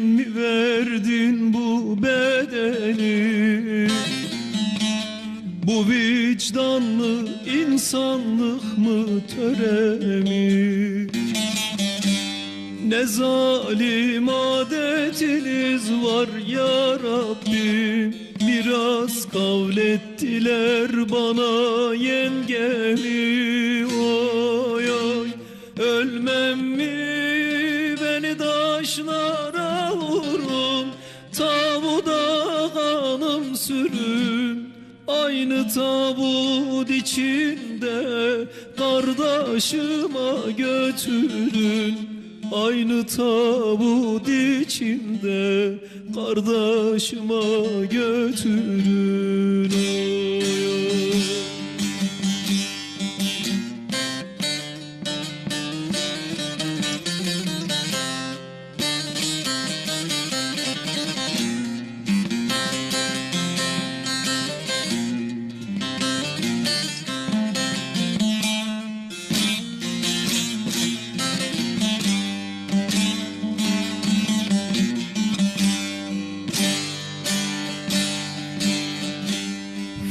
mi verdin bu bedeni? Bu vicdan mı insanlık mı töre mi? Ne zalim adetiniz var ya Rabbim Miras kavlettiler bana yengemi Tabuda kanım sürün Aynı tabut içinde Kardeşime götürün. Aynı tabut içinde Kardeşime götürün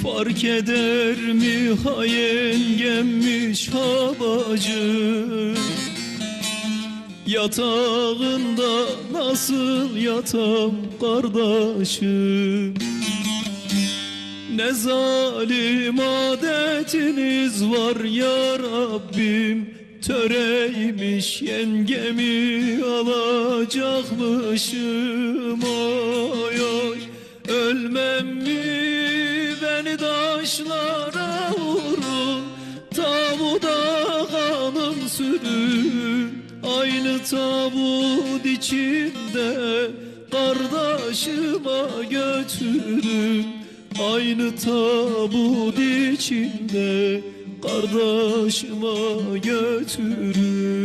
Fark eder mi ha yengemmiş ha Yatağında nasıl yatam kardeşim Ne zalim adetiniz var ya Rabbim? Töreymiş yengemi alacakmışım. Oy oy. Ölmem taşlara vurun Tabuda kanım sürün Aynı tabut içinde Kardeşime götürün Aynı tabut içinde Kardeşime götürün.